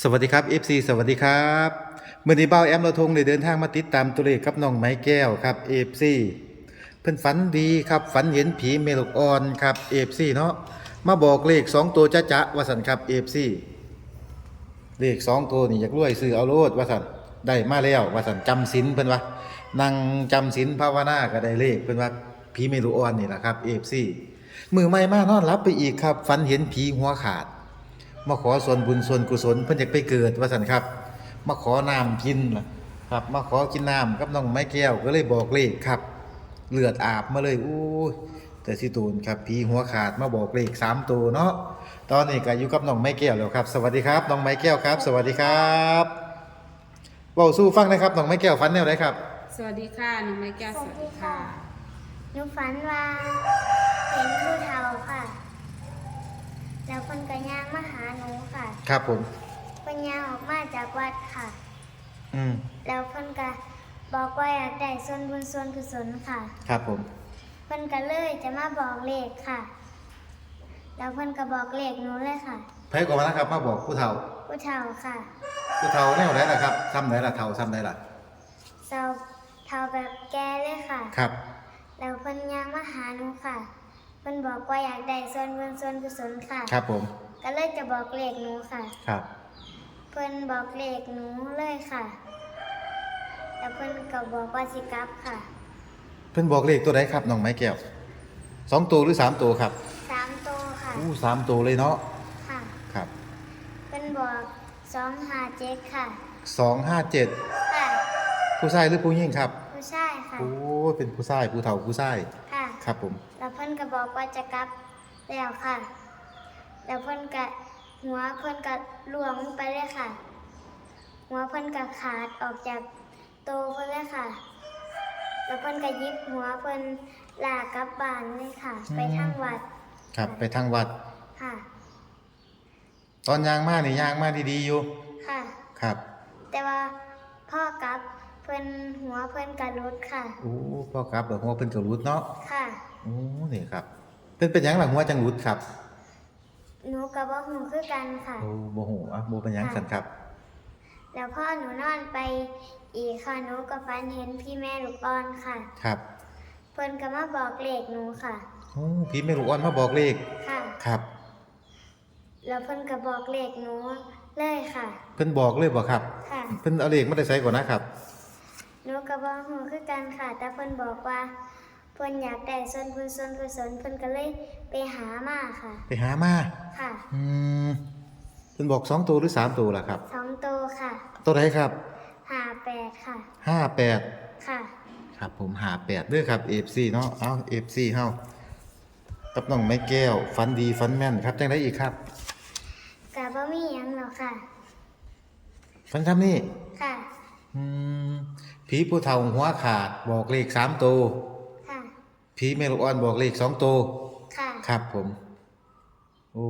สวัสดีครับ FC สวัสดีครับเมื่อนี้เบ้าแอมเราทงได้เดินทางมาติดตามตัวเลขกับน้องไม้แก้วครับ FC เพิ่อนฝันดีครับฝันเห็นผีเมลกออนครับ FC เนาะมาบอกเลข 2 ตัวจ้าจ๊ะวสันครับ FC เลข 2 ตัวนี่อยากรวยซื้อเอาโลดวสันได้มาแล้ววสันจำศีลเพิ่อนว่านั่งจำศีลภาวนาก็ได้เลขเพิ่อนว่าผีเมลกออนนี่แหละครับ FC มือใหม่มานอนรับไปอีกครับฝันเห็นผีหัวขาด มาขอส่วนบุญส่วนกุศลเพิ่นอยากไปเกิดว่าสันครับ มาขอน้ำกินล่ะครับ มาขอกินน้ำกับน้องไม้แก้วก็เลยบอกเลขครับ เลือดอาบมาเลยอู้ยแต่สิตูนครับผีหัวขาดมาบอกเลขสามตัวเนาะตอนนี้ก็อยู่กับน้องไม้แก้วแล้วครับ สวัสดีครับน้องไม้แก้วครับ สวัสดีครับเว้าสู้ฟังนะครับน้องไม้แก้วฟันแนวไหนครับ สวัสดีค่ะน้องไม้แก้วสวัสดีค่ะ หนูฝันว่าเห็นผู้เฒ่าค่ะ แล้วคนก็ย่างมาหาหนูค่ะครับผม คนย่างออกมาจากวัดค่ะ อืมแล้วคนก็บอกว่าอยากได้ส่วนบุญส่วนกุศลค่ะครับผม คนก็เลยจะมาบอกเลขค่ะ แล้วคนก็บอกเลขหนูเลยค่ะไผก่อนมานะครับ มาบอกผู้เฒ่า ผู้เฒ่าค่ะผู้เฒ่าแนวไหนล่ะครับซ้ำไหนล่ะเฒ่าซ้ำไหนล่ะเฒ่าเฒ่าแบบแก่เลยค่ะ ครับ แล้วคนย่างมาหาหนูค่ะ เพิ่นบอกว่าอยากได้ส่วนบุญส่วนกุศลค่ะ ครับผม ก็เลยจะบอกเลขหนูค่ะ ครับ เพิ่นบอกเลขหนูเลยค่ะแล้วเพิ่นก็บอกว่าสิกลับค่ะเพิ่นบอกเลขตัวไหนครับน้องไม้แก้วสองตัวหรือสามตัวครับสามตัวค่ะอู้สามตัวเลยเนาะค่ะครับเพิ่นบอกสองห้าเจ็ดค่ะสองห้าเจ็ดค่ะผู้ชายหรือผู้หญิงครับผู้ชายค่ะโอ้ยเป็นผู้ชายผู้เฒ่าผู้ชาย ค่ะครับผม แล้วเพิ่นก็บอกว่าจะกลับแล้วค่ะ แล้วเพิ่นก็หัวเพิ่นก็หลวงลงไปเลยค่ะ หัวเพิ่นก็ขาดออกจากโตวเพิ่นเลยค่ะ แล้วเพิ่นก็หยิบหัวเพิ่นลากกลับบ้านเลยค่ะ ไปทางวัดครับไปทางวัด ค่ะ ตอนยางมานี่ยางมาดีๆอยู่ค่ะ ครับ แต่ว่าพ่อกลับ เพิ่นหัวเพิ่นกระลุดค่ะ โอ้พ่อครับเดี๋ยวหัวเพิ่นก็รุดเนาะค่ะโอ้นี่ครับเป็นเป็นหยังหลังหัวจังรุดครับหนูกับว่าหูคือกันค่ะ โอ้โมโหอะโมเป็นหยังสันครับ แล้วพ่อหนูนอนไปอีกค่ะหนูก็ฝันเห็นพี่แม่ลูกอ่อนค่ะ ครับเพิ่นก็มาบอกเลขหนูค่ะ โอ้พี่แม่ลูกอ่อนมาบอกเลขค่ะ ครับ แล้วเพิ่นก็บอกเลขหนูเลยค่ะ เพิ่นบอกเลยบ่ครับ ค่ะ เพิ่นเอาเลขมาได้ใส่ก่อนนะครับ หนูกับว่าหูคือกันค่ะ แต่เพิ่นบอกว่าเพิ่นอยากได้ส่วนบุญส่วนกุศลเพิ่นก็เลยไปหามาค่ะ ไปหามาค่ะอืมเพิ่นบอกสองตัวหรือสามตัวล่ะครับ สองตัวค่ะตัวไหนครับหาแปดค่ะ ห้าแปดค่ะ ครับ ผมหาแปดเด้อครับ FC เนาะเอา FC เฮากับน้องไม้แก้วฟันดีฟันแม่นครับจังไดอีกครับกะบ่มีหยังหรอกค่ะ ฟันคำนี้ค่ะ อืม ผีผู้เฒ่าหัวขาดบอกเลขสามตัวค่ะ ผีเมลูกอ่อนบอกเลขสองตัวค่ะ ครับผม โอ้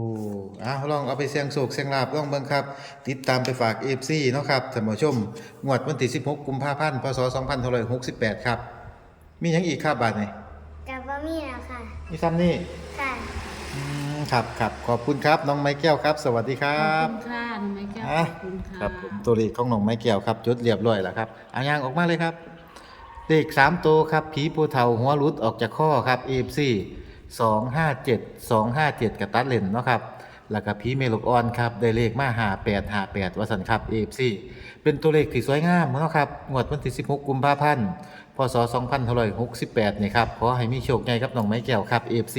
เอาลองเอาไปเสี่ยงโศกเสี่ยงลาบลองเบิ่งครับ ติดตามไปฝาก FC เนาะครับท่านผู้ชมงวดวันที่16กุมภาพันธ์พศ2568 ครับ มีหยังอีกครับบาดนี้กะบ่มีแล้วค่ะ มีซ้ำนี่ ค่ะอืมครับครับขอบคุณครับน้องไม้แก้วครับ สวัสดีคขรัอบ บคุณค่ะน้องไม้แก้วอะขอบคุณค่ะ ครับผมตัวเลขของน้องไม้แก้วครับจดเรียบร้อยแล้วครับเอายางออกมาเลยครับ เลขสามตัวครับผีปูเทาหัวรุดออกจากข้อครับ AFC สองห้าเจ็ดสองห้าเจ็ดกับตัดเลนเนาะครับแล้วก็ผีเมลกออนครับได้เลขมาหาแปดหาแปดวัสันครับ AFC เป็นตัวเลขที่สวยงามเนาะครับงวดวันที่สิบหกกุมภาพันธ์พศสองพันหกสิบแปดนี่ครับขอให้มีโชคใหญ่ครับน้องไม้แก้วครับ AFC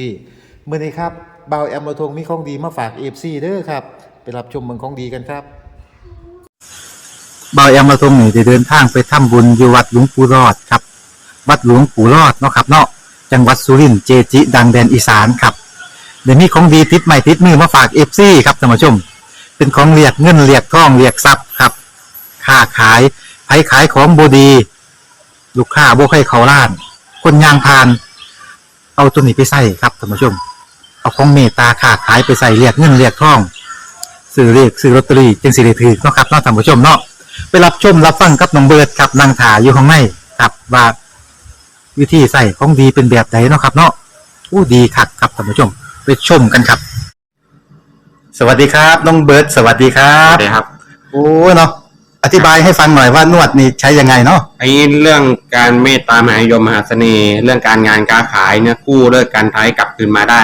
เมื่อนี้ครับเบาวแอมระทงมีของดีมาฝาก AFC เด้อครับ ไปรับชมเมืองของดีกันครับบายอำมาทงนี่ได้เดินทางไปทำบุญอยู่วัดหลวงปู่รอดครับ วัดหลวงปู่รอดเนาะครับเนาะจังหวัดสุรินทร์เจจิ ดังแดนอีสานครับเดี๋ยวนี้ของดีติดใหม่ติดมือมาฝากเอฟซีครับท่านผู้ชม เป็นของเรียกเงินเรียกทองเรียกทรัพย์ครับค้าขายไผขายของบดี ลูกค้าบ่ใครเขาล้าน คนยางพาน เอาตัวนี้ไปใส่ครับท่านผู้ชม เอาของเมตตาค้าขายไปใส่เรียกเงินเรียกทองซื้อเรียกซื้อลอตเตอรี่จึงสิได้ถือเนาะครับเนาะท่านผู้ชมเนาะไปรับชมรับฟังกับน้องเบิร์ดครับนางถาอยู่ข้างในครับว่าวิธีใส่ของดีเป็นแบบไหนเนาะครับเนาะอู้ดีคักครับท่านผู้ชมไปชมกันครับ สวัสดีครับน้องเบิร์ดสวัสดีครัครับบสวัสดีครับโอ้เนาะอธิบายให้ฟังหน่อยว่านวดนี่ใช้ยังไงเนาะไอ้เรื่องการเมตตามหานิยมมหาเสน่ห์เรื่องการงานการขายเนี่ยกู้เลิกการท้ายกลับคืนมาได้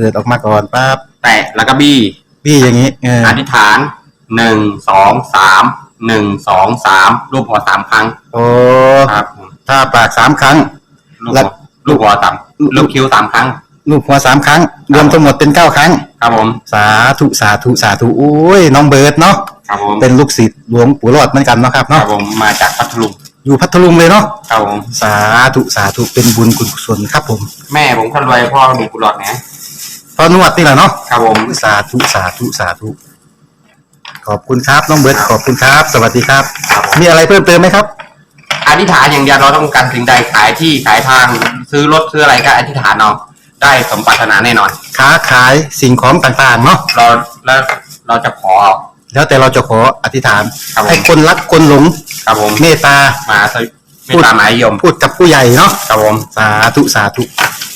เปิดออกมาก่อนปั๊บแตะแล้วก็บี้พี่อย่างนี้เอออธิษฐานหนึ่งสองสามหนึ่งสองสามรูปหัวสามครั้งโอ้ครับผมถ้าปากสามครั้งลูกแล้หัววลูกหัวสามลูกคิ้วสามครั้ง ลูกหัวสามครั้ง รวมทั้งหมดเป็นเก้าครั้ง ครับผมสาธุสาธุสาธุโอ้ยน้องเบิร์ดเนาะครับผมเป็นลูกศิษย์หลวงปู่รอดเหมือนกันเนาะครับครับเนาะผมมาจากพัทลุงอยู่พัทลุงเลยเนาะครับผมสาธุสาธุเป็นบุญคุณกุศลครับผม แม่ผมคนรวยพ่อมีกุหลาบนะ พอนวดนี่แหละเนาะครับผมสาธุสาธุสาธุขอบคุณครับน้องเบิร์ดขอบคุณครับ สวัสดีครับครับผมมีอะไรเพิ่มเติมไหมครับ อธิษฐานอย่างเดียวเราต้องการสิ่งใดขายที่ขายทางซื้อรถซื้ออะไรก็อธิษฐานเอาได้สมปรารถนาแน่นอน ค้าขายสิ่งของต่างๆเนาะเราแล้วเราจะขอ แล้วแต่เราจะขออธิษฐานครับผมให้คนรักคนหลงครับผมเมตตามาสวิไม่ตามหมายยมพูดกับผู้ใหญ่เนาะครับผมสาธุสาธุ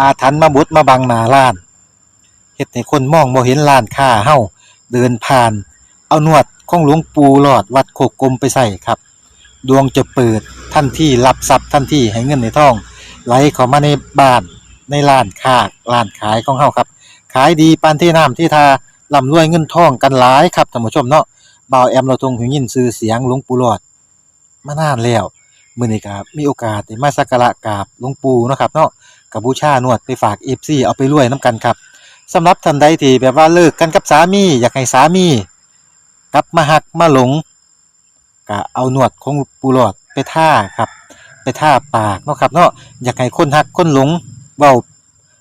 อาถรรพ์มาบดมาบังหน้าร้านเฮ็ดให้คนมองบ่เห็นร้านค้าเฮาเดินผ่าน เอานวดของหลวงปู่หลอดวัดโคกกลมไปใส่ครับ ดวงจะเปิดทันที่รับทรัพย์ทันที่ให้เงินในท้อง ไหลเข้ามาในบ้านในร้านค้าร้านขายของเฮาครับ ขายดีปานที่น้ำที่ทาร่ำรวยเงินทองกันหลายครับท่านผู้ชมเนาะบ่าวแอมเราทรงหูยินชื่อเสียงหลวงปู่หลอดมานานแล้วมื้อนี้ก็มีโอกาสได้มาสักการะกราบหลวงปู่เนาะครับเนาะ กับบูชานวดไปฝาก FC เอาไปรวยนํกันครับสำหรับท่านใดที่แบบว่าเลิกกันกับสามีอยากให้สามีกลับมาหักมาหลงก็เอาหนวดของปูหลอดไปท่าครับ ไปท่าปากเนาะครับเนาะอยากให้คนหักคนหลงเว้า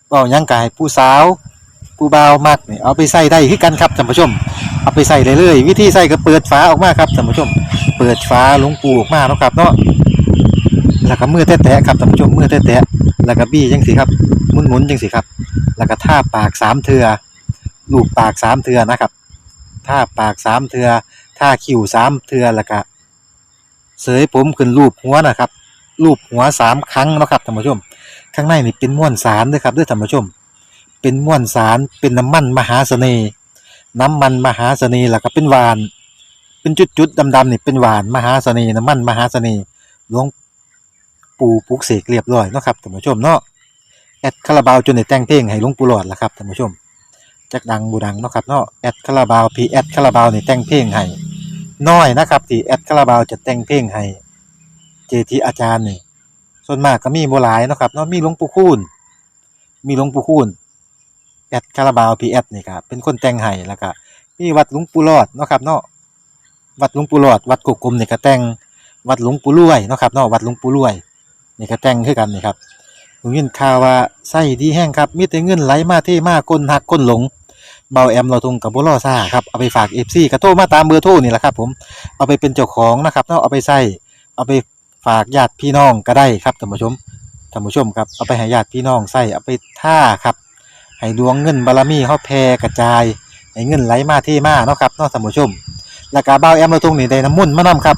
เว้ายังกายผู้สาวผู้บ่าวมักนี่เอาไปใส่ได้คือกันครับท่านผู้ชม เอาไปใส่เลยเลยวิธีใส่ก็เปิดฝาออกมาครับท่านผู้ชม เปิดฝาหลวงปูออกมาเนาะครับเนาะแล้วก็มือแตะๆครับท่านผู้ชมมือแตะ แล้วก็บี้จังสิครับหมุนๆจังสิครับ แล้วก็ท่าปากสามเทือลูบปากสามเทือนะครับท่าปากสามเทือท่าคิ้วสามเทือแล้วก็เสยผมขึ้นรูปหัวนะครับรูปหัวสามครั้งนะครับท่านผู้ชม ข้างในนี่เป็นม้วนสารด้วยครับด้วยท่านผู้ชม เป็นม้วนสารเป็นน้ำมันมหาเสน่ห์น้ำมันมหาเสน่ห์แล้วก็เป็นหวาน เป็นจุดๆดำๆนี่เป็นหวานมหาเสน่ห์น้ำมันมหาเสน่ห์หลวง ปูปลุกเสกเรียบร้อยเนาะครับท่านผู้ชมเนาะแอดคาราบาวจนได้แต่งเพลงให้หลวงปู่หลอดละครับท่านผู้ชมจักดังบูดังเนาะครับเนาะแอดคาราบาวพีแอดคาราบาวนี่แต่งเพลงให้น้อยนะครับที่แอดคาราบาวจะแต่งเพลงให้เจทีอาจารย์นี่ส่วนมากก็มีบ่หลายเนาะครับเนาะมีหลวงปู่คูณมีหลวงปู่คูณแอดคาราบาวพีแอดนี่ครับเป็นคนแต่งให้แล้วก็มีวัดหลวงปู่รอดเนาะครับเนาะวัดหลวงปู่รอดวัดกุกกลมนี่ก็แต่งวัดหลวงปู่รวยเนาะครับเนาะวัดหลวงปู่รวย นี่ก็แต่งคือกันนี่ครับผมยินข่าวว่าไส้ดีแห้งครับมีแต่เงินไหลมาเทมาคนหักคนหลงเบาแอมเราทงกับบุรอซ่าครับเอาไปฝากเอฟซีกระโทรมาตามเบอร์โทรนี่แหละครับ ผมเอาไปเป็นเจ้าของนะครับเนาะเอาไปใส่เอาไปฝากญาติพี่น้องก็ได้ครับท่านผู้ชมท่านผู้ชมครับเอาไปให้ญาติพี่น้องใส่เอาไปท่าครับให้ดวงเงินบารมีเขาแผ่กระจายให้เงินไหลมาที่มาเนาะครับเนาะท่านผู้ชมแล้วก็เบาแอมเราทงนี่ได้น้ำมุ่นมานํครับ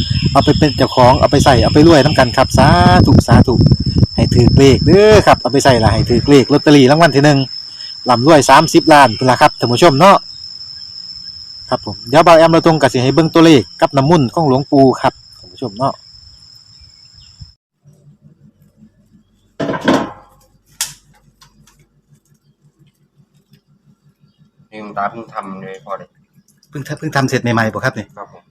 เอาไปเป็นเจ้าของเอาไปใส่เอาไปรวยน้ำกันครับสาธุสาธุให้ถือเลขเด้อครับเอาไปใส่ละให้ถือเลขลอตเตอรี่รางวัลที่หนึ่งลำรวยสามสิบล้านเป็นละครับท่านผู้ชมเนาะครับผมเดี๋ยวเบาแอมเราตรงกับสิให้เบิ่งตัวเลขกับน้ำมุ่นต์ของหลวงปู่ครับท่านผู้ชมเนาะนี่คุณตาเพิ่งทำเลยพอเลยเพิ่งทำเพิ่งทำเสร็จใหม่ๆบ่ครับเนี่ยครับผม